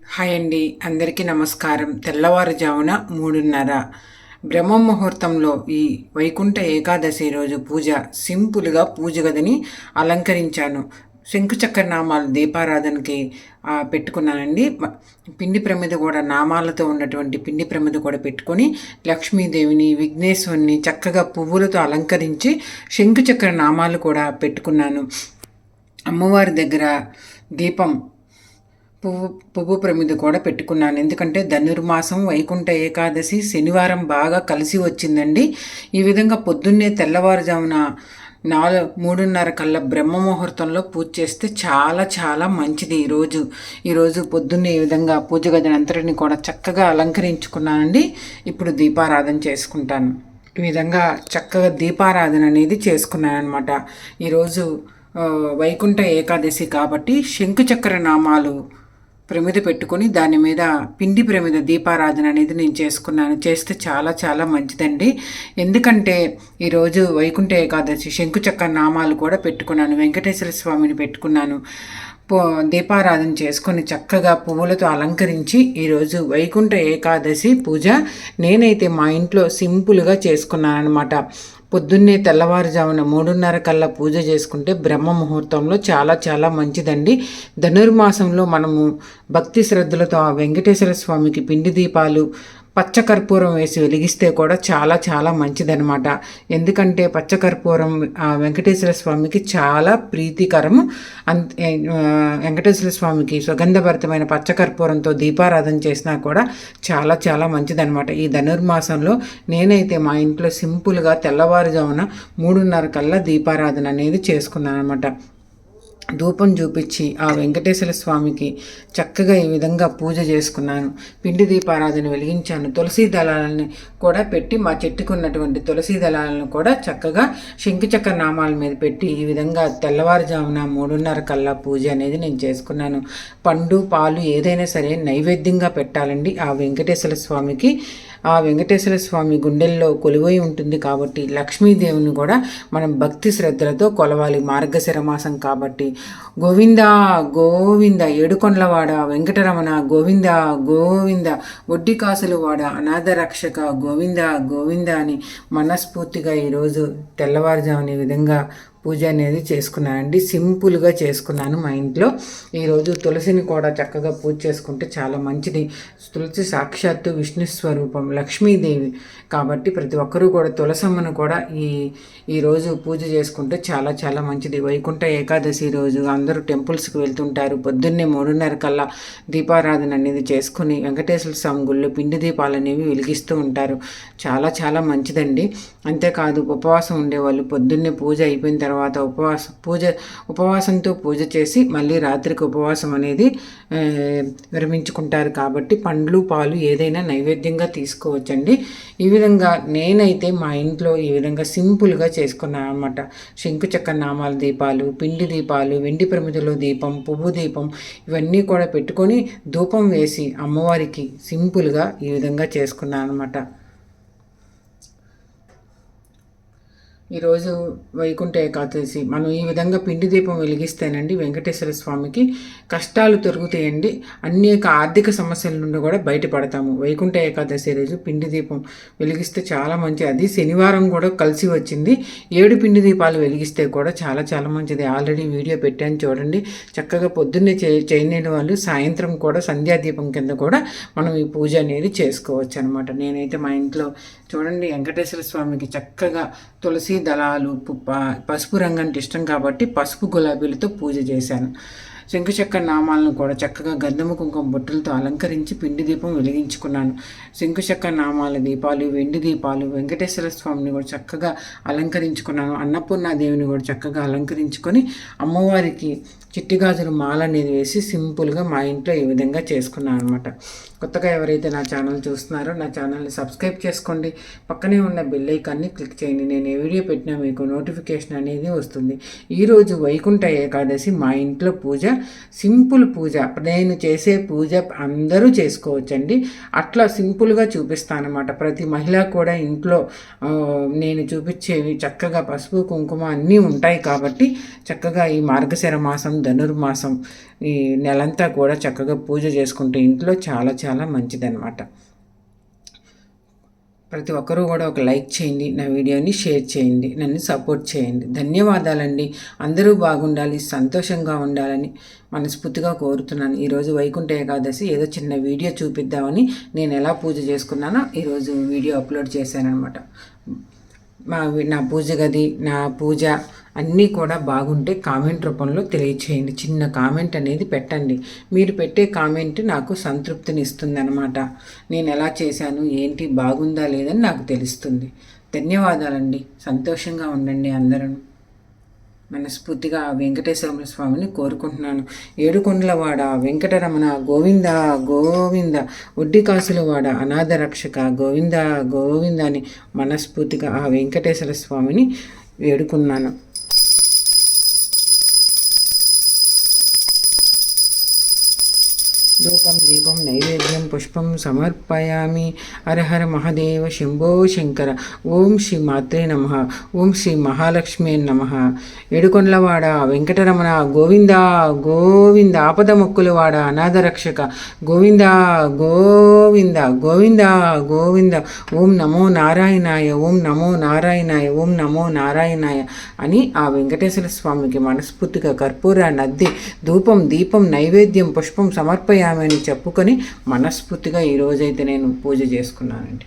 Hi అండి. అందరికీ నమస్కారం. తెల్లవారుజామున మూడున్నర. బ్రహ్మ ముహూర్తంలో ఈ వైకుంఠ ఏకాదశి రోజు పూజ సింపుల్గా పూజ గదిని అలంకరించాను. శంకుచక్ర నామాలు దీపారాధనకి పెట్టుకున్నానండి. పిండి ప్రమిద కూడా నామాలతో ఉన్నటువంటి పిండి ప్రమిద కూడా పెట్టుకొని లక్ష్మీదేవిని విఘ్నేశ్వరిని చక్కగా పువ్వులతో అలంకరించి శంకుచక్ర నామాలు కూడా పెట్టుకున్నాను. అమ్మవారి దగ్గర దీపం పువ్వు పువ్వు ప్రమిద కూడా పెట్టుకున్నాను. ఎందుకంటే ధనుర్మాసం వైకుంఠ ఏకాదశి శనివారం బాగా కలిసి వచ్చిందండి. ఈ విధంగా పొద్దున్నే తెల్లవారుజామున నాలుగు మూడున్నర కల్లా బ్రహ్మ ముహూర్తంలో పూజ చేస్తే చాలా చాలా మంచిది ఈరోజు ఈరోజు పొద్దున్నే ఈ విధంగా పూజ గదినంతటిని కూడా చక్కగా అలంకరించుకున్నానండి. ఇప్పుడు దీపారాధన చేసుకుంటాను. ఈ విధంగా చక్కగా దీపారాధన అనేది చేసుకున్నాను అనమాట ఈరోజు వైకుంఠ ఏకాదశి కాబట్టి శంకుచక్ర నామాలు ప్రమిద పెట్టుకొని దాని మీద పిండి ప్రమిద దీపారాధన అనేది నేను చేసుకున్నాను. చేస్తే చాలా చాలా మంచిదండి. ఎందుకంటే ఈరోజు వైకుంఠ ఏకాదశి శంకుచక్ర నామాలు కూడా పెట్టుకున్నాను. వెంకటేశ్వర స్వామిని పెట్టుకున్నాను. దీపారాధన చేసుకొని చక్కగా పువ్వులతో అలంకరించి ఈరోజు వైకుంఠ ఏకాదశి పూజ నేనైతే మా ఇంట్లో సింపుల్గా చేసుకున్నానమాట పొద్దున్నే తెల్లవారుజామున మూడున్నర కల్లా పూజ చేసుకుంటే బ్రహ్మ ముహూర్తంలో చాలా చాలా మంచిదండి. ధనుర్మాసంలో మనము భక్తి శ్రద్ధలతో ఆ వెంకటేశ్వర స్వామికి పిండి దీపాలు పచ్చకర్పూరం వేసి వెలిగిస్తే కూడా చాలా చాలా మంచిదనమాట ఎందుకంటే పచ్చకర్పూరం ఆ వెంకటేశ్వర స్వామికి చాలా ప్రీతికరం. అంత వెంకటేశ్వర స్వామికి సుగంధభరితమైన పచ్చకర్పూరంతో దీపారాధన చేసినా కూడా చాలా చాలా మంచిదనమాట ఈ ధనుర్మాసంలో నేనైతే మా ఇంట్లో సింపుల్గా తెల్లవారుజామున మూడున్నర కల్లా దీపారాధన అనేది చేసుకున్నాను అనమాట ధూపం చూపించి ఆ వెంకటేశ్వర స్వామికి చక్కగా ఈ విధంగా పూజ చేసుకున్నాను. పిండి దీపారాధన వెలిగించాను. తులసి దళాలని కూడా పెట్టి మా చెట్టుకు ఉన్నటువంటి తులసి దళాలను కూడా చక్కగా శంకుచక్ర నామాల మీద పెట్టి ఈ విధంగా తెల్లవారుజామున మూడున్నర కల్లా పూజ అనేది నేను చేసుకున్నాను. పండు పాలు ఏదైనా సరే నైవేద్యంగా పెట్టాలండి. ఆ వెంకటేశ్వర స్వామికి ఆ వెంకటేశ్వర స్వామి గుండెల్లో కొలువై ఉంటుంది కాబట్టి లక్ష్మీదేవిని కూడా మనం భక్తి శ్రద్ధలతో కొలవాలి. మార్గశిర మాసం కాబట్టి గోవింద గోవింద ఏడుకొండలవాడ వెంకటరమణ గోవింద గోవింద ఒడ్డి కాసులు వాడ అనాథ రక్షక గోవింద గోవింద అని మనస్ఫూర్తిగా ఈరోజు తెల్లవారుజామున ఈ విధంగా పూజ అనేది చేసుకున్నానండి సింపుల్గా చేసుకున్నాను మా ఇంట్లో. ఈరోజు తులసిని కూడా చక్కగా పూజ చేసుకుంటే చాలా మంచిది. తులసి సాక్షాత్తు విష్ణు స్వరూపం లక్ష్మీదేవి. కాబట్టి ప్రతి ఒక్కరూ కూడా తులసమ్మను కూడా ఈ ఈరోజు పూజ చేసుకుంటే చాలా చాలా మంచిది. వైకుంఠ ఏకాదశి రోజు అందరూ టెంపుల్స్కి వెళ్తుంటారు. పొద్దున్నే మూడున్నర కల్లా దీపారాధన అనేది చేసుకుని వెంకటేశ్వర స్వామి గుళ్ళు పిండి దీపాలు అనేవి వెలిగిస్తూ ఉంటారు. చాలా చాలా మంచిదండి. అంతేకాదు ఉపవాసం ఉండేవాళ్ళు పొద్దున్నే పూజ అయిపోయిన తర్వాత తర్వాత ఉపవాసం పూజ ఉపవాసంతో పూజ చేసి మళ్ళీ రాత్రికి ఉపవాసం అనేది విరమించుకుంటారు కాబట్టి పండ్లు పాలు ఏదైనా నైవేద్యంగా తీసుకోవచ్చండి. ఈ విధంగా నేనైతే మా ఇంట్లో ఈ విధంగా సింపుల్గా చేసుకున్నాను అనమాట శంకుచక్ర నామాల దీపాలు పిండి దీపాలు వెండి ప్రమిదలో దీపం పువ్వు దీపం ఇవన్నీ కూడా పెట్టుకొని ధూపం వేసి అమ్మవారికి సింపుల్గా ఈ విధంగా చేసుకున్నాను అనమాట ఈరోజు వైకుంఠ ఏకాదశి. మనం ఈ విధంగా పిండి దీపం వెలిగిస్తేనండి వెంకటేశ్వర స్వామికి కష్టాలు తొలుగుతాయండి అనేక ఆర్థిక సమస్యల నుండి కూడా బయటపడతాము. వైకుంఠ ఏకాదశి రోజు పిండి దీపం వెలిగిస్తే చాలా మంచి అది శనివారం కూడా కలిసి వచ్చింది. ఏడు పిండి దీపాలు వెలిగిస్తే కూడా చాలా చాలా మంచిది. ఆల్రెడీ వీడియో పెట్టాను చూడండి. చక్కగా పొద్దున్నే చే చేయలేని వాళ్ళు సాయంత్రం కూడా సంధ్యాదీపం కింద కూడా మనం ఈ పూజ అనేది చేసుకోవచ్చు అనమాట నేనైతే మా ఇంట్లో చూడండి వెంకటేశ్వర స్వామికి చక్కగా తులసి దళాలు పసుపు రంగు అంటే ఇష్టం కాబట్టి పసుపు గులాబీలతో పూజ చేశాను. శంకుచక్ర నామాలను కూడా చక్కగా గంధము కుంకుమ బొట్టులతో అలంకరించి పిండి దీపం వెలిగించుకున్నాను. శంకుచక్ర నామాల దీపాలు వెండి దీపాలు వెంకటేశ్వర స్వామిని కూడా చక్కగా అలంకరించుకున్నాను. అన్నపూర్ణాదేవిని కూడా చక్కగా అలంకరించుకొని అమ్మవారికి చిట్టిగాజులు మాల అనేది వేసి సింపుల్గా మా ఇంట్లో ఈ విధంగా చేసుకున్నాను అనమాట కొత్తగా ఎవరైతే నా ఛానల్ చూస్తున్నారో నా ఛానల్ని సబ్స్క్రైబ్ చేసుకోండి. పక్కనే ఉన్న బెల్ ఐకాన్ని క్లిక్ చేయండి. నేను ఏ వీడియో పెట్టినా మీకు నోటిఫికేషన్ అనేది వస్తుంది. ఈరోజు వైకుంఠ ఏకాదశి మా ఇంట్లో పూజ సింపుల్ పూజ. నేను చేసే పూజ అందరూ చేసుకోవచ్చండి. అట్లా సింపుల్గా చూపిస్తానమాట. ప్రతి మహిళ కూడా ఇంట్లో నేను చూపించేవి చక్కగా పసుపు కుంకుమ అన్నీ ఉంటాయి కాబట్టి చక్కగా ఈ మార్గశిర మాసం ధనుర్మాసం ఈ నెలంతా కూడా చక్కగా పూజ చేసుకుంటే ఇంట్లో చాలా చాలా మంచిదన్నమాట. ప్రతి ఒక్కరూ కూడా ఒక లైక్ చేయండి నా వీడియోని షేర్ చేయండి నన్ను సపోర్ట్ చేయండి. ధన్యవాదాలండి. అందరూ బాగుండాలి సంతోషంగా ఉండాలని మనస్ఫూర్తిగా కోరుతున్నాను. ఈరోజు వైకుంఠ ఏకాదశి ఏదో చిన్న వీడియో చూపిద్దామని నేను ఎలా పూజ చేసుకున్నానో ఈరోజు వీడియో అప్లోడ్ చేశానమాట మా నా పూజ గది నా పూజ అన్నీ కూడా బాగుంటే కామెంట్ రూపంలో తెలియచేయండి. చిన్న కామెంట్ అనేది పెట్టండి. మీరు పెట్టే కామెంట్ నాకు సంతృప్తిని ఇస్తుందన్నమాట నేను ఎలా చేశాను? ఏంటి? బాగుందా? లేదని నాకు తెలుస్తుంది. ధన్యవాదాలండి. సంతోషంగా ఉండండి అందరూ. మనస్ఫూర్తిగా ఆ వెంకటేశ్వర స్వామిని కోరుకుంటున్నాను. ఏడుకొండలవాడ వెంకటరమణ గోవింద గోవింద వడ్డీ కాసులవాడ అనాథ రక్షక గోవింద గోవింద అని మనస్ఫూర్తిగా ఆ వెంకటేశ్వర స్వామిని వేడుకున్నాను. ధూపం దీపం నైవేద్యం పుష్పం సమర్పయామి. హరహర మహదేవ శంభో శంకర. ఓం శ్రీ మాత్రే నమ. ఓం శ్రీ మహాలక్ష్మి నమ. ఏడుకొండలవాడ వెంకటరమణ గోవింద గోవింద ఆపద మొక్కులవాడ అనాథ రక్షక గోవింద గోవింద గోవింద గోవింద. ఓం నమో నారాయణాయ ఓం నమో నారాయణాయ ఓం నమో నారాయణాయ అని ఆ వెంకటేశ్వర స్వామికి మనస్ఫూర్తిగా కర్పూర నద్ది ధూపం దీపం నైవేద్యం పుష్పం సమర్పయామి. అని చెప్పుకొని మనస్ఫూర్తిగా ఈరోజైతే నేను పూజ చేసుకున్నానండి.